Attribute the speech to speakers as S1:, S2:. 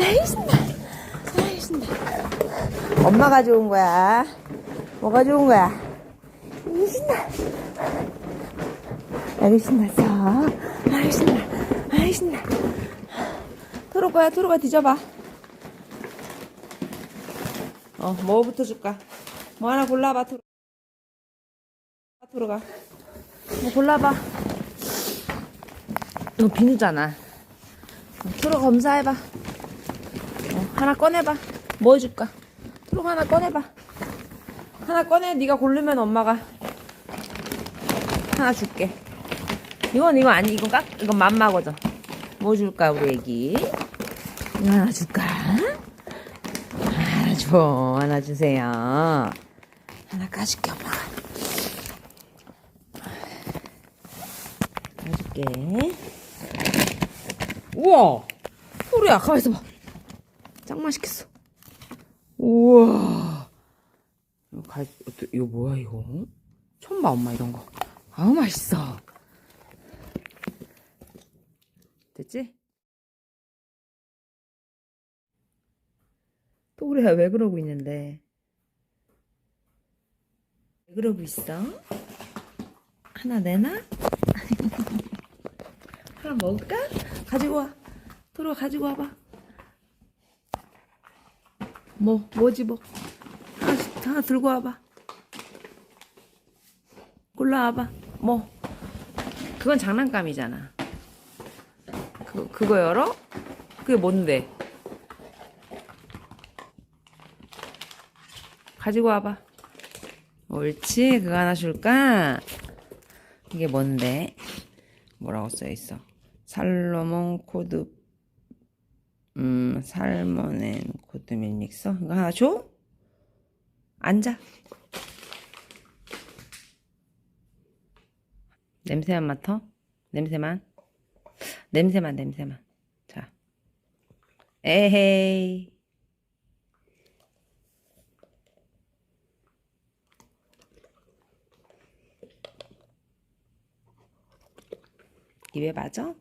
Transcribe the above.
S1: 아이 신나 아이 신나 엄마가 좋은 거야? 뭐가 좋은 거야? 이 신나 아이 신났어 아이 신나 아이 신나 토로 거야 토로가 뒤져봐. 어 뭐부터 줄까? 뭐 하나 골라봐 토로 토로가. 뭐 골라봐. 너 비누잖아. 토로 검사해봐. 어, 하나 꺼내봐. 뭐 해줄까? 토로 하나 꺼내봐. 하나 꺼내. 네가 고르면 엄마가 하나 줄게. 이건 이거 아니 이건 깍 이건 맘마거든. 뭐 줄까 우리 애기? 이거 하나 줄까? 하나 줘. 하나 주세요. 하나 까줄게 엄마가. 까줄게. 우와. 토리야 가만 있어 봐. 짱 맛있겠어. 우와. 이거 가, 어떠- 이거 뭐야, 이거? 처음 봐, 엄마, 이런 거. 아우, 맛있어. 됐지? 또 그래야 왜 그러고 있는데? 왜 그러고 있어? 하나 내놔? 하나 먹을까? 가지고 와. 토로 가지고 와봐. 뭐, 뭐지, 뭐. 하나씩, 하나 들고 와봐. 골라와봐. 뭐. 그건 장난감이잖아. 그, 그거 열어? 그게 뭔데? 가지고 와봐. 옳지. 그거 하나 줄까? 이게 뭔데? 뭐라고 써있어? 살로몬 코드, 음, 살모넨 코드 밀 믹서? 이거 하나 줘? 앉아. 냄새만 맡아? 냄새만? 냄새만, 냄새만. 자. 에헤이. 입에 맞아?